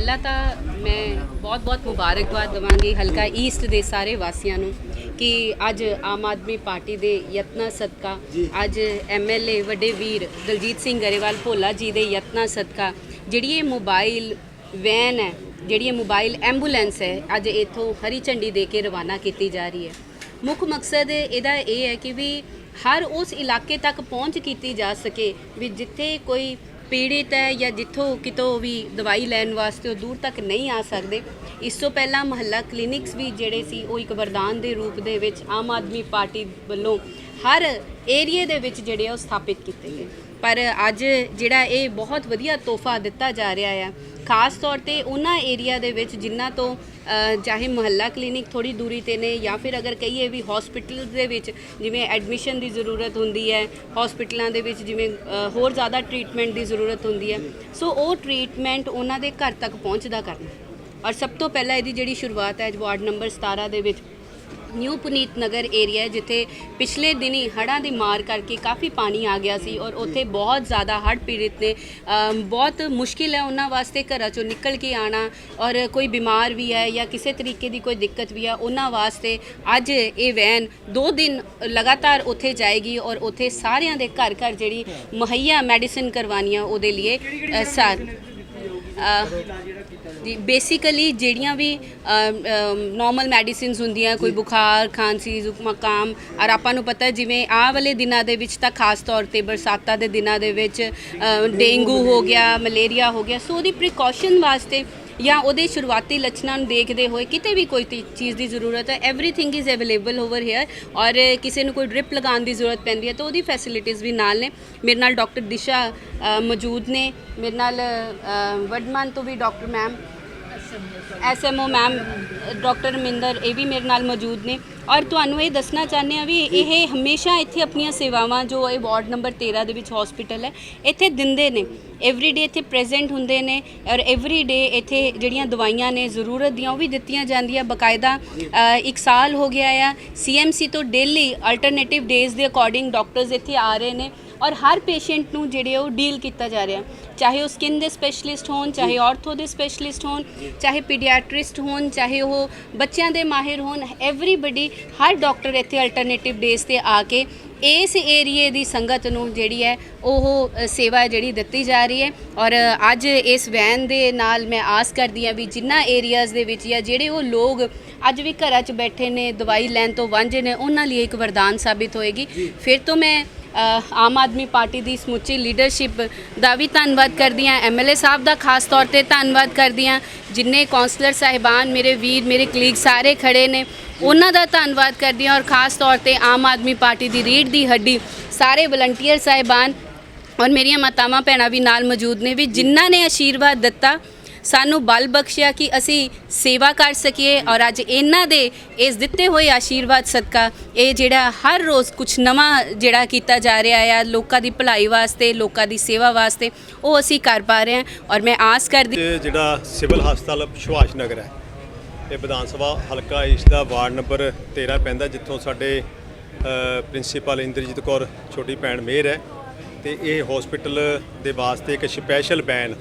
ਪਹਿਲਾਂ ਤਾਂ ਮੈਂ ਬਹੁਤ-ਬਹੁਤ ਮੁਬਾਰਕਬਾਦ ਦਵਾਂਗੀ ਹਲਕਾ ਈਸਟ ਦੇ ਸਾਰੇ ਵਾਸੀਆਂ ਨੂੰ ਕਿ ਅੱਜ ਆਮ ਆਦਮੀ ਪਾਰਟੀ ਦੇ ਯਤਨਾਂ ਸਦਕਾ ਅੱਜ ਐਮਐਲਏ ਵੱਡੇ ਵੀਰ ਦਲਜੀਤ ਸਿੰਘ ਗਰੇਵਾਲ ਭੋਲਾ ਜੀ ਦੇ ਯਤਨਾਂ ਸਦਕਾ ਜਿਹੜੀ ਇਹ ਮੋਬਾਈਲ ਵੈਨ ਹੈ ਜਿਹੜੀ ਇਹ ਮੋਬਾਈਲ ਐਂਬੂਲੈਂਸ ਹੈ ਅੱਜ ਇਥੋਂ ਹਰੀ ਝੰਡੀ ਦੇ ਕੇ ਰਵਾਨਾ ਕੀਤੀ ਜਾ ਰਹੀ ਹੈ। ਮੁੱਖ ਮਕਸਦ ਇਹਦਾ ਇਹ ਹੈ ਕਿ ਵੀ ਹਰ ਉਸ ਇਲਾਕੇ ਤੱਕ ਪਹੁੰਚ ਕੀਤੀ ਜਾ ਸਕੇ ਵੀ ਜਿੱਥੇ ਕੋਈ ਪੀੜਿਤ ਹੈ ਜਾਂ ਜਿੱਥੋਂ ਕਿਤੋਂ ਵੀ ਦਵਾਈ ਲੈਣ ਵਾਸਤੇ ਉਹ ਦੂਰ ਤੱਕ ਨਹੀਂ ਆ ਸਕਦੇ। ਇਸ ਤੋਂ ਪਹਿਲਾਂ ਮਹੱਲਾ ਕਲੀਨਿਕਸ ਵੀ ਜਿਹੜੇ ਸੀ, ਉਹ ਇੱਕ ਵਰਦਾਨ ਦੇ ਰੂਪ ਦੇ ਵਿੱਚ ਆਮ ਆਦਮੀ ਪਾਰਟੀ ਵੱਲੋਂ ਹਰ ਏਰੀਏ ਦੇ ਵਿੱਚ ਜਿਹੜੇ ਆ ਉਹ ਸਥਾਪਿਤ ਕੀਤੇ ਗਏ। ਪਰ ਅੱਜ ਜਿਹੜਾ ਇਹ ਬਹੁਤ ਵਧੀਆ ਤੋਹਫਾ ਦਿੱਤਾ ਜਾ ਰਿਹਾ ਆ, ਖਾਸ ਤੌਰ ਤੇ ਉਹਨਾਂ ਏਰੀਆ ਦੇ ਵਿੱਚ ਜਿਨ੍ਹਾਂ ਤੋਂ ਚਾਹੇ ਮੁਹੱਲਾ ਕਲੀਨਿਕ ਥੋੜੀ ਦੂਰੀ ਤੇ ਨੇ ਜਾਂ ਫਿਰ ਅਗਰ ਕਹੀਏ ਵੀ ਹਸਪੀਟਲ ਦੇ ਵਿੱਚ ਜਿਵੇਂ ਐਡਮਿਸ਼ਨ ਦੀ ਜ਼ਰੂਰਤ ਹੁੰਦੀ ਹੈ ਹਸਪੀਟਲਾਂ ਦੇ ਵਿੱਚ ਜਿਵੇਂ ਹੋਰ ਜ਼ਿਆਦਾ ਟ੍ਰੀਟਮੈਂਟ ਦੀ ਜ਼ਰੂਰਤ ਹੁੰਦੀ ਹੈ, ਸੋ ਉਹ ਟ੍ਰੀਟਮੈਂਟ ਉਹਨਾਂ ਦੇ ਘਰ ਤੱਕ ਪਹੁੰਚਦਾ ਕਰਨਾ। ਔਰ ਸਭ ਤੋਂ ਪਹਿਲਾਂ ਇਹਦੀ ਜਿਹੜੀ ਸ਼ੁਰੂਆਤ ਹੈ ਵਾਰਡ ਨੰਬਰ 17 ਦੇ ਵਿੱਚ ਨਿਊ ਪੁਨੀਤ ਨਗਰ ਏਰੀਆ ਹੈ, ਜਿੱਥੇ ਪਿਛਲੇ ਦਿਨੀ ਹੜ੍ਹਾਂ ਦੀ ਮਾਰ ਕਰਕੇ ਕਾਫੀ ਪਾਣੀ ਆ ਗਿਆ ਸੀ ਔਰ ਉੱਥੇ ਬਹੁਤ ਜ਼ਿਆਦਾ ਹੜ੍ਹ ਪੀੜਿਤ ਨੇ। ਅਮ ਬਹੁਤ ਮੁਸ਼ਕਿਲ ਹੈ ਉਹਨਾਂ ਵਾਸਤੇ ਘਰਾਂ ਚੋਂ ਨਿਕਲ ਕੇ ਆਣਾ ਔਰ ਕੋਈ ਬਿਮਾਰ ਵੀ ਹੈ ਜਾਂ ਕਿਸੇ ਤਰੀਕੇ ਦੀ ਕੋਈ ਦਿੱਕਤ ਵੀ ਹੈ ਉਹਨਾਂ ਵਾਸਤੇ ਅੱਜ ਇਹ ਵੈਨ 2 ਦਿਨ ਲਗਾਤਾਰ ਉੱਥੇ ਜਾਏਗੀ ਔਰ ਉੱਥੇ ਸਾਰਿਆਂ ਦੇ ਘਰ ਘਰ ਜਿਹੜੀ ਮੁਹੱਈਆ ਮੈਡੀਸਿਨ ਕਰਵਾਨੀਆਂ ਉਹਦੇ ਲਈ ਅ, ਸਾਰ ਅ, ਜੀ ਬੇਸਿਕਲੀ ਜਿਹੜੀਆਂ ਵੀ ਨਾਰਮਲ ਮੈਡੀਸਿਨਸ ਹੁੰਦੀਆਂ ਕੋਈ ਬੁਖਾਰ ਖਾਂਸੀ ਜ਼ੁਕਾਮ ਔਰ ਆਪਾਂ ਨੂੰ ਪਤਾ ਜਿਵੇਂ ਆਹ ਵਾਲੇ ਦਿਨਾਂ ਦੇ ਵਿੱਚ ਤਾਂ ਖਾਸ ਤੌਰ ਤੇ ਬਰਸਾਤਾਂ ਦੇ ਦਿਨਾਂ ਦੇ ਵਿੱਚ ਡੇਂਗੂ ਹੋ ਗਿਆ ਮਲੇਰੀਆ ਹੋ ਗਿਆ ਸੋ ਉਹਦੀ ਪ੍ਰੀਕਾਸ਼ਨ ਵਾਸਤੇ ਜਾਂ ਉਹਦੇ ਸ਼ੁਰੂਆਤੀ ਲੱਛਣਾਂ ਨੂੰ ਦੇਖਦੇ ਹੋਏ ਕਿਤੇ ਵੀ ਕੋਈ ਤੀ- ਚੀਜ਼ ਦੀ ਜ਼ਰੂਰਤ ਹੈ everything is available over here ਔਰ ਕਿਸੇ ਨੂੰ ਕੋਈ ਡ੍ਰਿਪ ਲਗਾਉਣ ਦੀ ਜ਼ਰੂਰਤ ਪੈਂਦੀ ਹੈ ਤਾਂ ਉਹਦੀ ਫੈਸਿਲਿਟੀਜ਼ ਵੀ ਨਾਲ ਨੇ। ਮੇਰੇ ਨਾਲ ਡਾਕਟਰ ਦਿਸ਼ਾ ਮੌਜੂਦ ਨੇ। ਮੇਰੇ ਨਾਲ ਅ, ਤੋਂ ਵੀ doctor ma'am SMO ma'am doctor Minder ਇਹ ਵੀ ਮੇਰੇ ਨਾਲ ਮੌਜੂਦ ਨੇ। ਔਰ ਤੁਹਾਨੂੰ ਇਹ ਦੱਸਣਾ ਚਾਹੁੰਦੇ ਆ ਵੀ ਇਹ ਹਮੇਸ਼ਾ ਇੱਥੇ ਆਪਣੀਆਂ ਸੇਵਾਵਾਂ, ਜੋ ਇਹ ਵਾਰਡ ਨੰਬਰ 13 ਦੇ ਵਿੱਚ ਹਸਪੀਟਲ ਹੈ, ਇੱਥੇ ਦਿੰਦੇ ਨੇ। ਐਵਰੀ ਡੇ ਇੱਥੇ ਪ੍ਰੈਜ਼ੈਂਟ ਹੁੰਦੇ ਨੇ ਔਰ ਐਵਰੀ ਡੇ ਇੱਥੇ ਜਿਹੜੀਆਂ ਦਵਾਈਆਂ ਨੇ, ਜ਼ਰੂਰਤ ਦੀਆਂ, ਉਹ ਵੀ ਦਿੱਤੀਆਂ ਜਾਂਦੀਆਂ। ਬਕਾਇਦਾ ਇੱਕ ਸਾਲ ਹੋ ਗਿਆ ਆ। ਸੀਐਮਸੀ ਤੋਂ ਡੇਲੀ ਅਲਟਰਨੇਟਿਵ ਡੇਜ਼ ਦੇ ਅਕੋਰਡਿੰਗ ਡਾਕਟਰਸ ਇੱਥੇ ਆ ਰਹੇ ਨੇ। ਔਰ ਹਰ ਪੇਸ਼ੈਂਟ ਨੂੰ ਜਿਹੜੇ ਉਹ ਡੀਲ ਕੀਤਾ ਜਾ ਰਿਹਾ। ਚਾਹੇ ਉਹ ਸਕਿਨ ਦੇ ਸਪੈਸ਼ਲਿਸਟ ਹੋਣ ਚਾਹੇ ਆਰਥੋ ਦੇ ਸਪੈਸ਼ਲਿਸਟ ਹੋਣ ਚਾਹੇ ਪੀਡੀਆਟ੍ਰਿਸਟ ਹੋਣ ਚਾਹੇ ਉਹ ਬੱਚਿਆਂ ਦੇ ਮਾਹਿਰ ਹੋਣ ਐਵਰੀਬਡੀ ਹਰ ਡਾਕਟਰ ਇੱਥੇ ਅਲਟਰਨੇਟਿਵ ਡੇਜ਼ ਤੇ ਆ ਕੇ ਇਸ ਏਰੀਏ ਦੀ ਸੰਗਤ ਨੂੰ ਜਿਹੜੀ ਹੈ ਉਹ ਸੇਵਾ ਜਿਹੜੀ ਦਿੱਤੀ ਜਾ ਰਹੀ ਹੈ। ਔਰ ਅੱਜ ਇਸ ਵੈਨ ਦੇ ਨਾਲ ਮੈਂ ਆਸ ਕਰਦੀ ਹਾਂ ਵੀ ਜਿੰਨਾ ਏਰੀਆਜ਼ ਦੇ ਵਿੱਚ ਜਾਂ ਜਿਹੜੇ ਉਹ ਲੋਕ ਅੱਜ ਵੀ ਘਰਾਂ 'ਚ ਬੈਠੇ ਨੇ ਦਵਾਈ ਲੈਣ ਤੋਂ ਵਾਂਝੇ ਨੇ ਉਹਨਾਂ ਲਈ ਇੱਕ ਵਰਦਾਨ ਸਾਬਿਤ ਹੋਏਗੀ। ਫਿਰ ਤੋਂ ਮੈਂ ਆਮ ਆਦਮੀ ਪਾਰਟੀ ਦੀ ਸਮੁੱਚੀ ਲੀਡਰਸ਼ਿਪ ਦਾ ਵੀ ਧੰਨਵਾਦ ਕਰਦੀ ਹਾਂ। ਐਮਐਲਏ ਸਾਹਿਬ ਦਾ ਖਾਸ ਤੌਰ ਤੇ ਧੰਨਵਾਦ ਕਰਦੀ ਹਾਂ। ਜਿੰਨੇ ਕਾਉਂਸਲਰ ਸਾਹਿਬਾਨ, ਮੇਰੇ ਵੀਰ, ਮੇਰੇ ਕਲੀਗ ਸਾਰੇ ਖੜੇ ਨੇ, ਉਹਨਾਂ ਦਾ ਧੰਨਵਾਦ ਕਰਦੀ ਹਾਂ। ਔਰ ਖਾਸ ਤੌਰ ਤੇ ਆਮ ਆਦਮੀ ਪਾਰਟੀ ਦੀ ਰੀੜ ਦੀ ਹੱਡੀ, ਸਾਰੇ ਵਲੰਟੀਅਰ ਸਾਹਿਬਾਨ ਔਰ ਮੇਰੀਆਂ ਮਾਤਾਵਾਂ, ਭੈਣਾਂ ਵੀ ਨਾਲ ਮੌਜੂਦ ਨੇ ਵੀ, ਜਿਨ੍ਹਾਂ ਨੇ ਆਸ਼ੀਰਵਾਦ ਦਿੱਤਾ ਸਾਨੂੰ ਬਲ ਬਖਸ਼ਿਆ ਕਿ ਅਸੀਂ ਸੇਵਾ ਕਰ ਸਕੀਏ ਔਰ ਅੱਜ ਇਹਨਾਂ ਦੇ ਇਸ ਦਿੱਤੇ ਹੋਏ ਆਸ਼ੀਰਵਾਦ ਸਦਕਾ ਇਹ ਜਿਹੜਾ ਹਰ ਰੋਜ਼ ਕੁਝ ਨਵਾਂ ਜਿਹੜਾ ਕੀਤਾ ਜਾ ਰਿਹਾ ਆ, ਲੋਕਾਂ ਦੀ ਭਲਾਈ ਵਾਸਤੇ, ਲੋਕਾਂ ਦੀ ਸੇਵਾ ਵਾਸਤੇ, ਉਹ ਅਸੀਂ ਕਰ ਪਾ ਰਹੇ ਹਾਂ ਔਰ ਮੈਂ ਆਸ ਕਰਦੀ ਜਿਹੜਾ ਸਿਵਲ ਹਸਪਤਾਲ ਸੁਭਾਸ਼ ਨਗਰ ਹੈ, ਇਹ ਵਿਧਾਨ ਸਭਾ ਹਲਕਾ ਇਸ ਦਾ ਵਾਰਡ ਨੰਬਰ 13 ਪੈਂਦਾ ਜਿੱਥੋਂ ਸਾਡੇ ਪ੍ਰਿੰਸੀਪਲ ਇੰਦਰਜੀਤ ਕੌਰ, ਛੋਟੀ ਭੈਣ ਮੇਰ ਹੈ ਤੇ ਇਹ ਹਸਪੀਟਲ ਦੇ ਵਾਸਤੇ ਇੱਕ ਸਪੈਸ਼ਲ ਬੈਨ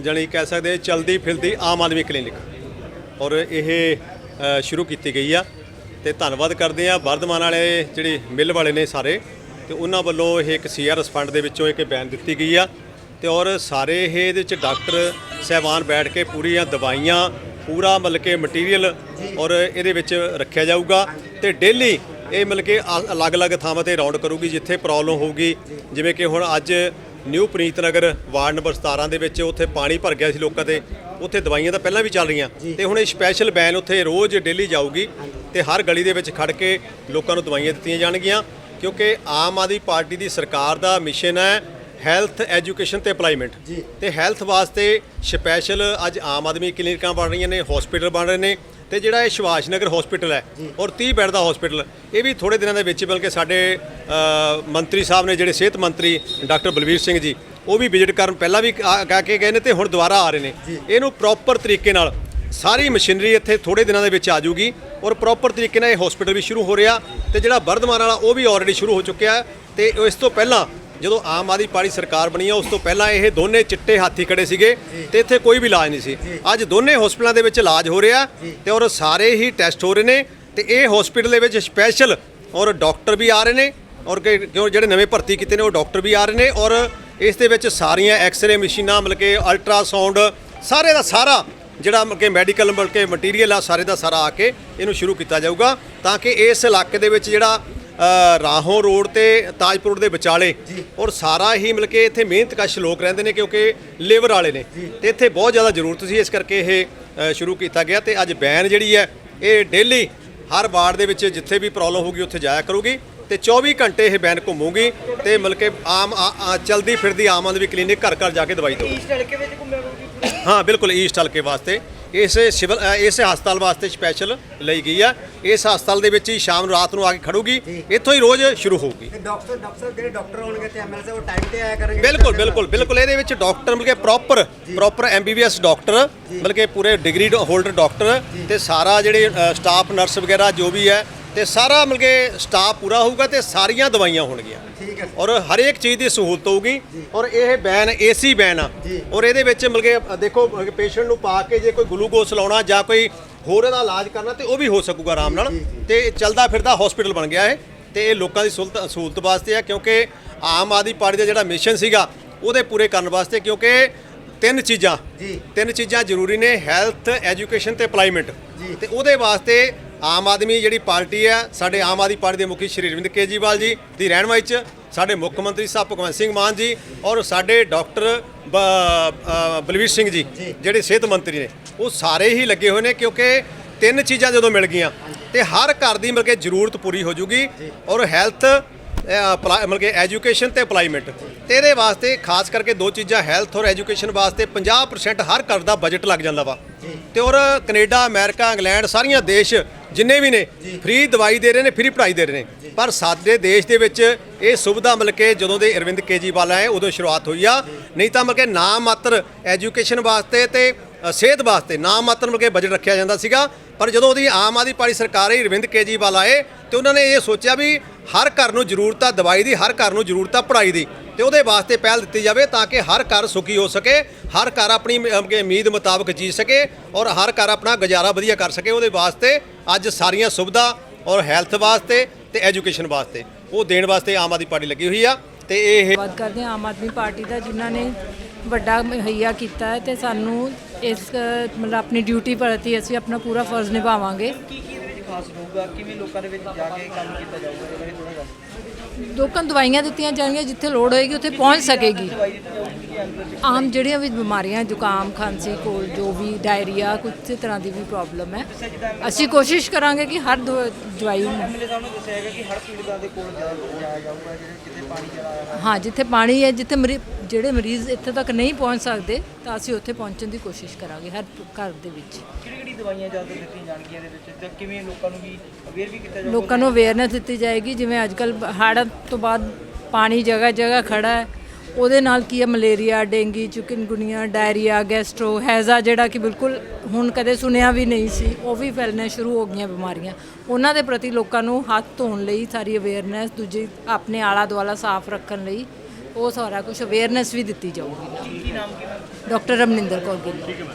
ਜਾਣੀ ਕਹਿ ਸਕਦੇ ਚਲਦੀ ਫਿਲਦੀ ਆਮ ਆਦਮੀ ਕਲੀਨਿਕ। ਔਰ ਇਹ ਸ਼ੁਰੂ ਕੀਤੀ ਗਈ ਆ। ਤੇ ਧੰਨਵਾਦ ਕਰਦੇ ਆ ਵਰਧਮਾਨ ਵਾਲੇ ਜਿਹੜੇ ਮਿਲ ਵਾਲੇ ਨੇ ਸਾਰੇ। ਤੇ ਉਹਨਾਂ ਵੱਲੋਂ ਇਹ ਇੱਕ ਸੀਆਰਐਸ ਫੰਡ ਦੇ ਵਿੱਚੋਂ ਇੱਕ ਬੈਨ ਦਿੱਤੀ ਗਈ ਆ। ਤੇ ਔਰ ਸਾਰੇ ਇਹ ਇਹਦੇ ਵਿੱਚ ਡਾਕਟਰ ਸਹਿਬਾਨ ਬੈਠ ਕੇ ਪੂਰੀਆਂ ਦਵਾਈਆਂ, ਪੂਰਾ ਮਤਲਬ ਕਿ ਮਟੀਰੀਅਲ ਔਰ ਇਹਦੇ ਵਿੱਚ ਰੱਖਿਆ ਜਾਊਗਾ। ਤੇ ਡੇਲੀ ਇਹ ਮਤਲਬ ਕਿ ਅਲੱਗ-ਅਲੱਗ ਥਾਵਾਂ ਤੇ ਰਾਉਂਡ ਕਰੂਗੀ, ਜਿੱਥੇ ਪ੍ਰੋਬਲਮ ਹੋਊਗੀ। ਜਿਵੇਂ ਕਿ ਹੁਣ ਅੱਜ new Preet Nagar ward number 17 ਦੇ ਵਿੱਚ ਉੱਥੇ ਪਾਣੀ ਭਰ ਗਿਆ ਸੀ ਲੋਕਾਂ ਤੇ। ਉੱਥੇ ਦਵਾਈਆਂ ਤਾਂ ਪਹਿਲਾਂ ਵੀ ਚੱਲ ਰਹੀਆਂ। ਤੇ ਹੁਣ ਇਹ ਸਪੈਸ਼ਲ ਬੈਨ ਉੱਥੇ ਰੋਜ਼ ਡੇਲੀ ਜਾਊਗੀ ਤੇ ਹਰ ਗਲੀ ਦੇ ਵਿੱਚ ਖੜ ਕੇ ਲੋਕਾਂ ਨੂੰ ਦਵਾਈਆਂ ਦਿੱਤੀਆਂ ਜਾਣਗੀਆਂ ਕਿਉਂਕਿ ਆਮ ਆਦਮੀ ਪਾਰਟੀ ਦੀ ਸਰਕਾਰ ਦਾ ਮਿਸ਼ਨ ਹੈ ਹੈਲਥ ਐਜੂਕੇਸ਼ਨ ਤੇ ਅਪਲਾਈਮੈਂਟ। ਤੇ ਹੈਲਥ ਵਾਸਤੇ ਸਪੈਸ਼ਲ ਅੱਜ ਆਮ ਆਦਮੀ ਕਲੀਨਿਕਾਂ ਬਣ ਰਹੀਆਂ ਨੇ ਹਸਪੀਟਲ ਬਣ ਰਹੇ ਨੇ ਤੇ ਜਿਹੜਾ ਇਹ ਸੁਭਾਸ਼ ਨਗਰ ਹਸਪੀਟਲ ਹੈ ਔਰ 30 ਬੈੱਡ ਦਾ ਹਸਪੀਟਲ ਇਹ ਵੀ ਥੋੜੇ ਦਿਨਾਂ ਦੇ ਵਿੱਚ ਬਲਕਿ ਸਾਡੇ ਮੰਤਰੀ ਸਾਹਿਬ ਨੇ ਜਿਹੜੇ ਸਿਹਤ ਮੰਤਰੀ ਡਾਕਟਰ ਬਲਵੀਰ ਸਿੰਘ ਜੀ ਉਹ ਵੀ ਵਿਜ਼ਿਟ ਕਰਨ ਪਹਿਲਾਂ ਵੀ ਕਹਿ ਕੇ ਗਏ ਨੇ ਤੇ ਹੁਣ ਦੁਬਾਰਾ ਆ ਰਹੇ ਨੇ। ਇਹਨੂੰ ਪ੍ਰੋਪਰ ਤਰੀਕੇ ਨਾਲ ਸਾਰੀ ਮਸ਼ੀਨਰੀ ਇੱਥੇ ਥੋੜੇ ਦਿਨਾਂ ਦੇ ਵਿੱਚ ਆ ਜਾਊਗੀ ਔਰ ਪ੍ਰੋਪਰ ਤਰੀਕੇ ਨਾਲ ਇਹ ਹਸਪੀਟਲ ਵੀ ਸ਼ੁਰੂ ਹੋ ਰਿਹਾ ਤੇ ਜਿਹੜਾ ਵਰਧਮਾਨ ਵਾਲਾ ਉਹ ਵੀ ਆਲਰੇਡੀ ਸ਼ੁਰੂ ਹੋ ਚੁੱਕਿਆ ਤੇ ਇਸ ਤੋਂ ਪਹਿਲਾਂ ਜਦੋਂ ਆਮ ਆਦਮੀ ਪਾਰਟੀ ਸਰਕਾਰ ਬਣੀ ਆ ਉਸ ਤੋਂ ਪਹਿਲਾਂ ਇਹ ਦੋਨੇ ਚਿੱਟੇ ਹਾਥੀ ਖੜੇ ਸੀਗੇ ਤੇ ਇੱਥੇ ਕੋਈ ਵੀ ਇਲਾਜ ਨਹੀਂ ਸੀ। ਅੱਜ ਦੋਨੇ ਹਸਪਤਾਲਾਂ ਦੇ ਵਿੱਚ ਇਲਾਜ ਹੋ ਰਿਹਾ ਤੇ ਔਰ ਸਾਰੇ ਹੀ ਟੈਸਟ ਹੋ ਰਹੇ ਨੇ ਤੇ ਇਹ ਹਸਪੀਟਲ ਦੇ ਵਿੱਚ ਸਪੈਸ਼ਲ ਔਰ ਡਾਕਟਰ ਵੀ ਆ ਰਹੇ ਨੇ ਔਰ ਕਿਉਂ ਜਿਹੜੇ ਨਵੇਂ ਭਰਤੀ ਕੀਤੇ ਨੇ ਉਹ ਡਾਕਟਰ ਵੀ ਆ ਰਹੇ ਨੇ ਔਰ ਇਸ ਦੇ ਵਿੱਚ ਸਾਰੀਆਂ ਐਕਸ-ਰੇ ਮਸ਼ੀਨਾਂ ਮਤਲਬ ਕਿ ਅਲਟਰਾਸਾਊਂਡ ਸਾਰੇ ਦਾ ਸਾਰਾ ਜਿਹੜਾ ਕਿ ਮੈਡੀਕਲ ਮਤਲਬ ਕਿ ਮਟੀਰੀਅਲ ਆ ਸਾਰੇ ਦਾ ਸਾਰਾ ਆ ਕੇ ਇਹਨੂੰ ਸ਼ੁਰੂ ਕੀਤਾ ਜਾਊਗਾ ਤਾਂ ਕਿ ਇਸ ਇਲਾਕੇ ਦੇ ਵਿੱਚ ਜਿਹੜਾ ਰਾਹੋਂ ਰੋਡ ਤੇ ਤਾਜਪੁਰ ਰੋਡ ਦੇ ਵਿਚਾਲੇ ਔਰ ਸਾਰਾ ਹੀ ਮਤਲਬ ਕਿ ਇੱਥੇ ਮਿਹਨਤਕਸ਼ ਲੋਕ ਰਹਿੰਦੇ ਨੇ ਕਿਉਂਕਿ ਲੇਬਰ ਵਾਲੇ ਨੇ। ਤੇ ਇੱਥੇ ਬਹੁਤ ਜ਼ਿਆਦਾ ਜ਼ਰੂਰਤ ਸੀ ਇਸ ਕਰਕੇ ਇਹ ਅ, ਸ਼ੁਰੂ ਕੀਤਾ ਗਿਆ ਤੇ ਅੱਜ ਬੈਨ ਜਿਹੜੀ ਹੈ ਇਹ ਡੇਲੀ ਹਰ ਵਾਰਡ ਦੇ ਵਿੱਚ ਜਿੱਥੇ ਵੀ ਪ੍ਰੋਬਲਮ ਹੋਊਗੀ ਉੱਥੇ ਜਾਇਆ ਕਰੂਗੀ ਤੇ 24 ਘੰਟੇ ਇਹ ਬੈਨ ਘੁੰਮੂਗੀ ਤੇ ਮਤਲਬ ਕਿ ਆਮ ਆ- ਆ- ਚਲਦੀ ਫਿਰਦੀ ਆਮ ਆਦਮੀ ਕਲੀਨਿਕ ਘਰ ਘਰ ਜਾ ਕੇ ਦਵਾਈ ਦਊਗੀ। ਈਸਟ ਹਲਕੇ ਵਿੱਚ ਘੁੰਮਿਆ ਕਰੂਗੀ ਹਾਂ ਬਿਲਕੁਲ ਈਸਟ ਹਲਕੇ ਵਾਸਤੇ। ਇਸੇ ਸਿਵਲ ਅ, ਇਸੇ ਹਸਪਤਾਲ ਵਾਸਤੇ ਸਪੈਸ਼ਲ ਲਈ ਗਈ ਆ। ਇਸ ਹਸਪਤਾਲ ਦੇ ਵਿੱਚ ਹੀ ਸ਼ਾਮ ਨੂੰ ਰਾਤ ਨੂੰ ਆ ਕੇ ਖੜੂਗੀ। ਇੱਥੋਂ ਹੀ ਰੋਜ਼ ਸ਼ੁਰੂ ਹੋਊਗੀ। ਤੇ ਡਾਕਟਰ ਡਾਕਟਰ ਸਾਹਿਬ ਜਿਹੜੇ ਡਾਕਟਰ ਹੋਣਗੇ ਤੇ ਐਮਐਲਏ ਸਾਹਿਬ ਉਹ ਟਾਈਮ ਤੇ ਆਇਆ ਕਰਨਗੇ। ਬਿਲਕੁਲ ਬਿਲਕੁਲ ਬਿਲਕੁਲ। ਇਹਦੇ ਵਿੱਚ ਡਾਕਟਰ ਮਤਲਬ ਕਿ ਪ੍ਰੋਪਰ ਪ੍ਰੋਪਰ ਐਮਬੀਬੀਐਸ ਡਾਕਟਰ ਮਤਲਬ ਕਿ ਪੂਰੇ ਡਿਗਰੀ ਹੋਲਡਰ ਡਾਕਟਰ ਤੇ ਸਾਰਾ ਜਿਹੜੇ ਸਟਾਫ ਨਰਸ ਵਗੈਰਾ ਜੋ ਵੀ ਹੈ ਤੇ ਸਾਰਾ ਮਤਲਬ ਕਿ ਸਟਾਫ ਪੂਰਾ ਹੋਊਗਾ ਤੇ ਸਾਰੀਆਂ ਦਵਾਈਆਂ ਹੋਣਗੀਆਂ। ਠੀਕ ਹੈ। ਔਰ ਹਰ ਇੱਕ ਚੀਜ਼ ਦੀ ਸਹੂਲਤ ਹੋਊਗੀ। ਔਰ ਇਹ ਬੈਨ ਏਸੀ ਬੈਨ ਆ। ਔਰ ਇਹਦੇ ਵਿੱਚ ਮਤਲਬ ਕਿ ਦੇਖੋ ਪੇਸ਼ੈਂਟ ਨੂੰ ਪਾ ਕੇ ਜੇ ਕੋਈ ਗਲੂਕੋਸ ਲਾਉਣਾ ਜਾਂ ਕੋਈ ਹੋਰ ਇਹਦਾ ਇਲਾਜ ਕਰਨਾ ਤੇ ਉਹ ਵੀ ਹੋ ਸਕੂਗਾ ਆਰਾਮ ਨਾਲ। ਤੇ ਚੱਲਦਾ ਫਿਰਦਾ ਹਸਪੀਟਲ ਬਣ ਗਿਆ ਇਹ। ਤੇ ਇਹ ਲੋਕਾਂ ਦੀ ਸਹੂਲਤ ਸਹੂਲਤ ਵਾਸਤੇ ਆ ਕਿਉਂਕਿ ਆਮ ਆਦਮੀ ਪਾਰਟੀ ਦਾ ਜਿਹੜਾ ਮਿਸ਼ਨ ਸੀਗਾ ਉਹਦੇ ਪੂਰੇ ਕਰਨ ਵਾਸਤੇ ਕਿਉਂਕਿ ਤਿੰਨ ਚੀਜ਼ਾਂ। ਜੀ। ਤਿੰਨ ਚੀਜ਼ਾਂ ਜ਼ਰੂਰੀ ਨੇ ਹੈਲਥ ਐਜੂਕੇਸ਼ਨ ਤੇ ਅਪਲਾਈਮੈਂਟ ਤੇ ਉਹਦੇ ਵਾਸਤੇ ਆਮ ਆਦਮੀ ਜਿਹੜੀ ਪਾਰਟੀ ਹੈ ਸਾਡੇ ਆਮ ਆਦਮੀ ਪਾਰਟੀ ਦੇ ਮੁਖੀ ਸ਼੍ਰੀ ਅਰਵਿੰਦ ਕੇਜਰੀਵਾਲ ਜੀ ਦੀ ਰਹਿਨਮਾਈ 'ਚ ਸਾਡੇ ਮੁੱਖ ਮੰਤਰੀ ਸਾਹਿਬ ਭਗਵੰਤ ਸਿੰਘ ਮਾਨ ਜੀ ਔਰ ਸਾਡੇ ਡਾਕਟਰ ਬਲਵੀਰ ਸਿੰਘ ਜੀ ਜਿਹੜੇ ਸਿਹਤ ਮੰਤਰੀ ਨੇ ਉਹ ਸਾਰੇ ਹੀ ਲੱਗੇ ਹੋਏ ਨੇ ਕਿਉਂਕਿ ਤਿੰਨ ਚੀਜ਼ਾਂ ਜਦੋਂ ਮਿਲ ਗਈਆਂ ਤੇ ਹਰ ਘਰ ਦੀ ਮਤਲਬ ਕਿ ਜ਼ਰੂਰਤ ਪੂਰੀ ਹੋ ਜੂਗੀ ਔਰ ਹੈਲਥ ਮਤਲਬ ਕਿ ਐਜੂਕੇਸ਼ਨ ਤੇ ਅਪਲਾਈਮੈਂਟ ਤੇ ਇਹਦੇ ਵਾਸਤੇ ਖਾਸ ਕਰਕੇ ਦੋ ਚੀਜ਼ਾਂ ਹੈਲਥ ਔਰ ਐਜੂਕੇਸ਼ਨ ਵਾਸਤੇ 50% ਹਰ ਘਰ ਦਾ ਬਜਟ ਲੱਗ ਜਾਂਦਾ ਵਾ। ਤੇ ਔਰ ਕੈਨੇਡਾ, ਅਮਰੀਕਾ, ਇੰਗਲੈਂਡ, ਸਾਰੀਆਂ ਦੇਸ਼ ਜਿੰਨੇ ਵੀ ਨੇ ਫ੍ਰੀ ਦਵਾਈ ਦੇ ਰਹੇ ਨੇ ਫ੍ਰੀ ਪੜ੍ਹਾਈ ਦੇ ਰਹੇ ਨੇ। ਪਰ ਸਾਡੇ ਦੇਸ਼ ਦੇ ਵਿੱਚ ਇਹ ਸੁਵਿਧਾ ਮਿਲ ਕੇ ਜਦੋਂ ਦੇ ਅਰਵਿੰਦ ਕੇਜੀਵਾਲ ਆਏ, ਉਦੋਂ ਸ਼ੁਰੂਆਤ ਹੋਈ ਆ। ਨਹੀਂ ਤਾਂ ਮਤਲਬ ਕਿ ਨਾਮ ਮਾਤਰ ਐਜੂਕੇਸ਼ਨ ਵਾਸਤੇ ਤੇ ਸਿਹਤ ਵਾਸਤੇ ਨਾਮ ਮਾਤਰ ਮਤਲਬ ਕਿ ਬਜਟ ਰੱਖਿਆ ਜਾਂਦਾ ਸੀਗਾ। ਪਰ ਜਦੋਂ ਉਹਦੀ ਆਮ ਆਦਮੀ ਪਾਰਟੀ ਸਰਕਾਰ ਆਈ, ਅਰਵਿੰਦ ਕੇਜੀਵਾਲ ਆਏ, ਤੇ ਉਹਨਾਂ ਨੇ ਇਹ ਸੋਚਿਆ ਵੀ ਹਰ ਘਰ ਨੂੰ ਜ਼ਰੂਰਤ ਆ ਦਵਾਈ ਦੀ, ਹਰ ਘਰ ਨੂੰ ਜ਼ਰੂਰਤ ਆ ਪੜ੍ਹਾਈ ਦੀ। ਤੇ ਉਹਦੇ ਵਾਸਤੇ ਪਹਿਲ ਦਿੱਤੀ ਜਾਵੇ ਤਾਂ ਕਿ ਹਰ ਘਰ ਸੁਖੀ ਹੋ ਸਕੇ, ਹਰ ਘਰ ਆਪਣੀ ਉਮੀਦ ਮੁਤਾਬਕ ਜੀ ਸਕੇ ਔਰ ਹਰ ਘਰ ਆਪਣਾ ਗੁਜ਼ਾਰਾ ਵਧੀਆ ਕਰ ਸਕੇ। ਉਹਦੇ ਵਾਸਤੇ ਅੱਜ ਸਾਰੀਆਂ ਸੁਵਿਧਾ ਔਰ ਹੈਲਥ ਵਾਸਤੇ ਤੇ ਐਜੂਕੇਸ਼ਨ ਵਾਸਤੇ। ਉਹ ਦੇਣ ਵਾਸਤੇ ਆਮ ਆਦਮੀ ਪਾਰਟੀ ਲੱਗੀ ਹੋਈ ਆ ਤੇ ਇਹ ਧੰਨਵਾਦ ਕਰਦੇ ਹਾਂ ਆਮ ਆਦਮੀ ਪਾਰਟੀ ਦਾ ਜਿਨ੍ਹਾਂ ਨੇ ਵੱਡਾ ਮੁਹੱਈਆ ਕੀਤਾ ਹੈ ਤੇ ਸਾਨੂੰ ਇਸ ਮਤਲਬ ਆਪਣੀ ਡਿਊਟੀ ਪ੍ਰਤੀ ਅਸੀਂ ਆਪਣਾ ਪੂਰਾ ਫਰਜ਼ ਨਿਭਾਵਾਂਗੇ। ਖਾਸ ਹੋਊਗਾ? ਕਿਵੇਂ ਲੋਕਾਂ ਦੇ ਵਿੱਚ ਜਾ ਕੇ ਕੰਮ ਕੀਤਾ ਜਾਊਗਾ? ਇਹਦੇ ਬਾਰੇ ਥੋੜਾ ਦੱਸੋ ਲੋਕਾਂ ਨੂੰ ਦਵਾਈਆਂ ਦਿੱਤੀਆਂ ਜਾਣਗੀਆਂ ਜਿੱਥੇ ਲੋੜ ਹੋਏਗੀ ਉੱਥੇ ਪਹੁੰਚ ਸਕੇਗੀ ਦਵਾਈ ਦਿੱਤੀ ਜਾਊਗੀ? ਕਿ ਅੰਦਰ ਆਮ ਜਿਹੜੀਆਂ ਵੀ ਬਿਮਾਰੀਆਂ ਜ਼ੁਕਾਮ ਖਾਂਸੀ ਕੋਲ ਜੋ ਵੀ ਡਾਇਰੀਆ ਕਿਸੇ ਤਰ੍ਹਾਂ ਦੀ ਵੀ ਪ੍ਰੋਬਲਮ ਹੈ। ਅਸੀਂ ਕੋਸ਼ਿਸ਼ ਕਰਾਂਗੇ ਕਿ ਹਰ ਦਵਾ- ਦਵਾਈ ਨੂੰ ਐਮਐਲਏ ਸਾਹਿਬ ਨੇ ਦੱਸਿਆ ਹੈਗਾ ਕਿ ਹਰ ਪੀੜਤਾਂ ਦੇ ਕੋਲ ਜਾ- ਜਾਇਆ ਜਾਊਗਾ ਜਿਹੜੇ ਕਿਤੇ ਪਾਣੀ ਚਲਾ ਆਇਆ ਹਾਂ ਜਿੱਥੇ ਪਾਣੀ ਹੈ ਜਿੱਥੇ ਮਰੀ- ਜਿਹੜੇ ਮਰੀਜ਼ ਇੱਥੇ ਤੱਕ ਨਹੀਂ ਪਹੁੰਚ ਸਕਦੇ ਤਾਂ ਅਸੀਂ ਉੱਥੇ ਪਹੁੰਚਣ ਦੀ ਕੋਸ਼ਿਸ਼ ਕਰਾਂਗੇ ਹਰ ਘਰ ਦੇ ਵਿੱਚ। ਕਿਹੜੀ ਕਿਹੜੀ ਦਵਾਈਆਂ ਜ਼ਿਆਦਾ ਦਿੱਤੀਆਂ ਜਾਣਗੀਆਂ ਇਹਦੇ ਵਿੱਚ? ਤੇ ਕਿਵੇਂ ਲੋਕਾਂ ਨੂੰ ਵੀ ਅਵੇਅਰ ਵੀ ਕੀਤਾ ਜਾਊਗਾ? ਲੋਕਾਂ ਨੂੰ ਅਵੇਅਰਨੈਸ ਦਿੱਤੀ ਜਾਏਗੀ ਜਿਵੇਂ ਅੱਜ ਕੱਲ ਹੜ੍ਹ ਤੋਂ ਬਾਅਦ ਪਾਣੀ ਜਗ੍ਹਾ ਜਗ੍ਹਾ ਖੜਾ ਹੈ। ਉਹਦੇ ਨਾਲ ਕੀ ਹੈ? Malaria dengue chikungunya diarrhoea gastro ਹੈਜ਼ਾ ਜਿਹੜਾ ਕਿ ਬਿਲਕੁਲ ਹੁਣ ਕਦੇ ਸੁਣਿਆ ਵੀ ਨਹੀਂ ਸੀ ਉਹ ਵੀ ਫੈਲਣਾ ਸ਼ੁਰੂ ਹੋ ਗਈਆਂ ਬਿਮਾਰੀਆਂ। ਉਹਨਾਂ ਦੇ ਪ੍ਰਤੀ ਲੋਕਾਂ ਨੂੰ ਹੱਥ ਧੋਣ ਲਈ ਸਾਰੀ ਅਵੇਅਰਨੈਸ ਦੂਜੀ ਆਪਣੇ ਆਲਾ ਦੁਆਲਾ ਸਾਫ਼ ਰੱਖਣ ਲਈ ਉਹ ਸਾਰਾ ਕੁਝ ਅਵੇਅਰਨੈਸ ਵੀ ਦਿੱਤੀ ਜਾਊਗੀ। ਕੀ ਨਾਮ ਕੀ ਡਾਕਟਰ ਰਮਨਿੰਦਰ ਕੌਰ ਗਿੱਲ।